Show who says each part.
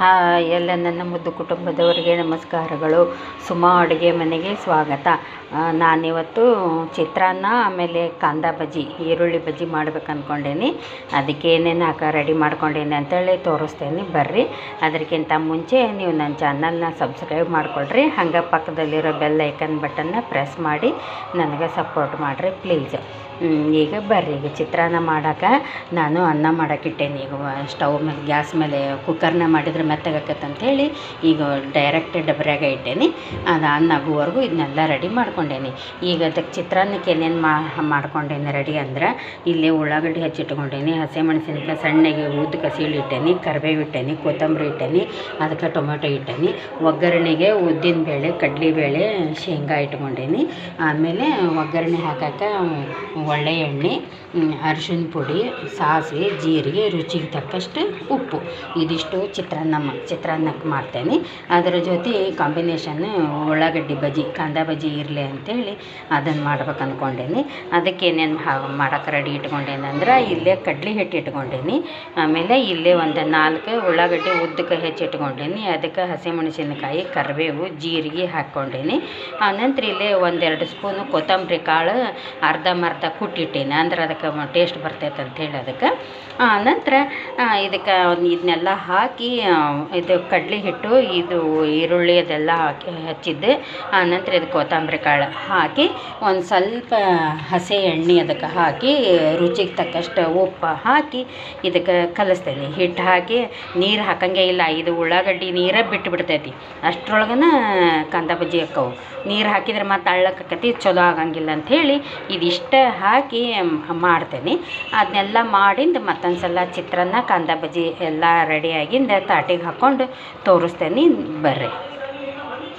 Speaker 1: Hi ಎಲ್ಲ ನನ್ನ ಮುದ್ದು ಕುಟುಂಬದವರಿಗೆ ನಮಸ್ಕಾರಗಳು. ಸುಮಾ ಅಡುಗೆ ಮನೆಗೆ ಸ್ವಾಗತ. ನಾನಿವತ್ತು ಚಿತ್ರಾನ್ನ, ಆಮೇಲೆ ಕಾಂದ ಬಜ್ಜಿ, ಈರುಳ್ಳಿ ಬಜ್ಜಿ ಮಾಡ್ಬೇಕು ಅಂದ್ಕೊಂಡೇನಿ ಅದಕ್ಕೆ ಏನೇನು ಹಾಕ ರೆಡಿ ಮಾಡ್ಕೊಂಡೇನಿ ಅಂತೇಳಿ ತೋರಿಸ್ತೇನೆ. ಬರ್ರಿ. ಅದಕ್ಕಿಂತ ಮುಂಚೆ ನೀವು ನನ್ನ ಚಾನಲ್ನ ಸಬ್ಸ್ಕ್ರೈಬ್ ಮಾಡಿಕೊಳ್ರಿ. ಹಂಗೆ ಪಕ್ಕದಲ್ಲಿರೋ ಬೆಲ್ ಐಕನ್ ಬಟನ್ನ ಪ್ರೆಸ್ ಮಾಡಿ ನನಗೆ ಸಪೋರ್ಟ್ ಮಾಡಿರಿ ಪ್ಲೀಸ್. ಈಗ ಬರ್ರಿ. ಈಗ ಚಿತ್ರಾನ್ನ ಮಾಡೋಕೆ ನಾನು ಅನ್ನ ಮಾಡೋಕ್ಕಿಟ್ಟೇನಿ ಈಗ ಸ್ಟವ್ ಮೇಲೆ, ಗ್ಯಾಸ್ ಮೇಲೆ, ಕುಕ್ಕರ್ನ ಮಾಡಿದ್ರೆ ಮೆತ್ತಗಾಕತ್ತೆ ಅಂಥೇಳಿ ಈಗ ಡೈರೆಕ್ಟ್ ಡಬ್ರ್ಯಾಗ ಇಟ್ಟೇನಿ. ಅದು ಅನ್ನ ಆಗುವವರೆಗೂ ಇದನ್ನೆಲ್ಲ ರೆಡಿ ಮಾಡ್ಕೊಂಡೇನಿ. ಈಗ ಅದಕ್ಕೆ ಚಿತ್ರಾನ್ನಕ್ಕೆ ಏನೇನು ಮಾಡ್ಕೊಂಡೇನಿ ರೆಡಿ ಅಂದ್ರೆ ಇಲ್ಲಿ ಉಳ್ಳಾಗಡ್ಡಿ ಹಚ್ಚಿಟ್ಕೊಂಡೇನಿ, ಹಸಿಮೆಣಸಿನ್ಕಾಯಿ ಸಣ್ಣಗೆ ಉದ್ದಕ್ಕೆ ಸೀಳಿಟ್ಟೇನಿ ಕರಿಬೇವು ಇಟ್ಟೇನಿ, ಕೊತ್ತಂಬರಿ ಇಟ್ಟೇನಿ, ಅದಕ್ಕೆ ಟೊಮೆಟೊ ಇಟ್ಟೇನಿ, ಒಗ್ಗರಣೆಗೆ ಉದ್ದಿನ ಬೇಳೆ ಕಡಲೆಬೇಳೆ ಶೇಂಗಾ ಇಟ್ಕೊಂಡೇನಿ. ಆಮೇಲೆ ಒಗ್ಗರಣೆ ಹಾಕಕ್ಕೆ ಒಳ್ಳೆ ಎಣ್ಣೆ ಅರಿಶಿನ ಪುಡಿ, ಸಾಸಿವೆ, ಜೀರಿಗೆ, ರುಚಿಗೆ ತಕ್ಕಷ್ಟು ಉಪ್ಪು. ಇದಿಷ್ಟು ಚಿತ್ರಾನ್ನ ಮಾ- ಚಿತ್ರಾನ್ನಕ್ಕೆ ಮಾಡ್ತೇನೆ. ಅದರ ಜೊತೆ ಕಾಂಬಿನೇಷನ್ ಉಳ್ಳಾಗಡ್ಡಿ ಬಜ್ಜಿ, ಕಾಂದ ಬಜ್ಜಿ ಇರಲಿ ಅಂತೇಳಿ ಅದನ್ನು ಮಾಡ್ಬೇಕು ಅಂದ್ಕೊಂಡೇನಿ ಅದಕ್ಕೆ ಏನೇನು ಹಾ ಮಾಡೋಕೆ ರೆಡಿ ಇಟ್ಕೊಂಡೇನಿ ಅಂದ್ರೆ ಇಲ್ಲೇ ಕಡ್ಲೆ ಹಿಟ್ಟು ಇಟ್ಕೊಂಡೇನಿ. ಆಮೇಲೆ ಇಲ್ಲೇ ಒಂದು ನಾಲ್ಕು ಉಳ್ಳಾಗಡ್ಡಿ ಉದ್ದಕ್ಕೆ ಹೆಚ್ಚಿಟ್ಕೊಂಡೇನಿ ಅದಕ್ಕೆ ಹಸಿಮೆಣಸಿನಕಾಯಿ, ಕರಿಬೇವು, ಜೀರಿಗೆ ಹಾಕ್ಕೊಂಡೇನಿ. ಆನಂತರ ಇಲ್ಲೇ ಒಂದೆರಡು ಸ್ಪೂನು ಕೊತ್ತಂಬರಿ ಕಾಳು ಅರ್ಧಂಬರ್ಧ ಕುಟ್ಟಿಟ್ಟೇನಿ. ಅಂದ್ರೆ ಅದಕ್ಕೆ ಟೇಸ್ಟ್ ಬರ್ತೈತೆ ಅಂತೇಳಿ ಅದಕ್ಕೆ. ನಂತರ ಇದಕ್ಕೆ ಇದನ್ನೆಲ್ಲ ಹಾಕಿ ಇದು ಕಡಲೆ ಹಿಟ್ಟು ಇದು ಈರುಳ್ಳಿ ಅದೆಲ್ಲ ಹಾಕಿ ಹಚ್ಚಿದ್ದೆ. ಆನಂತರ ಇದು ಕೊತ್ತಂಬರಿ ಕಾಳು ಹಾಕಿ, ಒಂದು ಸ್ವಲ್ಪ ಹಸಿ ಎಣ್ಣೆ ಅದಕ್ಕೆ ಹಾಕಿ, ರುಚಿಗೆ ತಕ್ಕಷ್ಟು ಉಪ್ಪು ಹಾಕಿ ಇದಕ್ಕೆ ಕಲಿಸ್ತೇನೆ. ಹಿಟ್ಟು ಹಾಕಿ, ನೀರು ಹಾಕಂಗೆ ಇಲ್ಲ, ಇದು ಉಳ್ಳಾಗಡ್ಡಿ ನೀರೇ ಬಿಟ್ಟು ಬಿಡ್ತೈತಿ ಅಷ್ಟರೊಳಗನ ಕಂದ ಬಜ್ಜಿ ಹಾಕವು. ನೀರು ಹಾಕಿದ್ರೆ ಮತ್ತೆ ಅಳ್ಳಕ್ಕತಿ ಚಲೋ ಆಗಂಗಿಲ್ಲ ಅಂಥೇಳಿ ಇದಿಷ್ಟ ಹಾಕಿ ಮಾಡ್ತೇನೆ. ಅದನ್ನೆಲ್ಲ ಮಾಡಿಂದ ಮತ್ತೊಂದು ಸಲ ಚಿತ್ರಾನ್ನ, ಕಾಂದ ಬಜ್ಜಿ ಎಲ್ಲ ರೆಡಿಯಾಗಿಂದ ತಾಟಿಗೆ ಹಾಕ್ಕೊಂಡು ತೋರಿಸ್ತೇನೆ ಬರ್ರಿ.